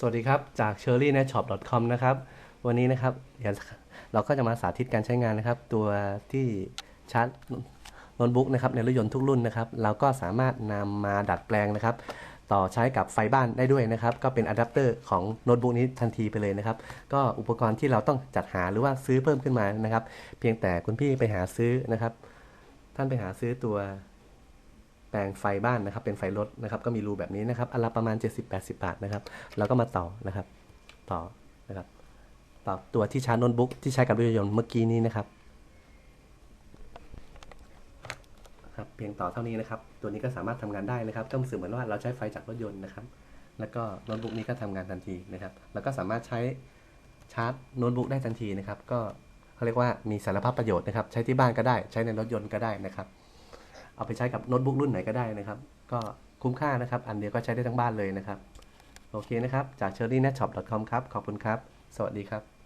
สวัสดีครับ จาก s h i r l y n e t s h o p c o m นะครับ วันนี้นะครับเดี๋ยวเราก็จะมาสาธิตการใช้งานนะครับ ตัวที่ชาร์จโน้ตบุ๊กนะครับในรถยนต์ทุกรุ่นนะครับ เราก็สามารถนำมาดัดแปลงนะครับ ต่อใช้กับไฟบ้านได้ด้วยนะครับ ก็เป็นอะแดปเตอร์ของโน้ตบุ๊กนี้ทันทีไปเลยนะครับ ก็อุปกรณ์ที่เราต้องจัดหาหรือว่าซื้อเพิ่มขึ้นมานะครับ เพียงแต่คุณพี่ไปหาซื้อนะครับ ท่านไปหาซื้อตัว แปลงไฟบ้านนะครับ เป็นไฟรถนะครับ ก็มีรูแบบนี้นะครับอันละประมาณ 70-80 บาทนะครับ แล้วก็มาต่อนะครับ ต่อนะครับ ต่อตัวที่ชาร์จโน้ตบุ๊กที่ใช้กับรถยนต์เมื่อกี้นี้นะครับครับ เพียงต่อเท่านี้นะครับ ตัวนี้ก็สามารถทำงานได้นะครับ ก็เสมือนว่าเราใช้ไฟจากรถยนต์นะครับ แล้วก็โน้ตบุ๊กนี้ก็ทำงานทันทีนะครับ แล้วก็สามารถใช้ชาร์จโน้ตบุ๊กได้ทันทีนะครับ ก็เขาเรียกว่ามีสารพัดประโยชน์นะครับ ใช้ที่บ้านก็ได้ ใช้ในรถยนต์ก็ได้นะครับ เอาไปใช้กับโน้ตบุ๊กรุ่นไหนก็ได้นะครับ ก็คุ้มค่านะครับ อันเดียวก็ใช้ได้ทั้งบ้านเลยนะครับ โอเคนะครับ จาก c h e r r y n e t s h o p c o m ครับ ขอบคุณครับ สวัสดีครับ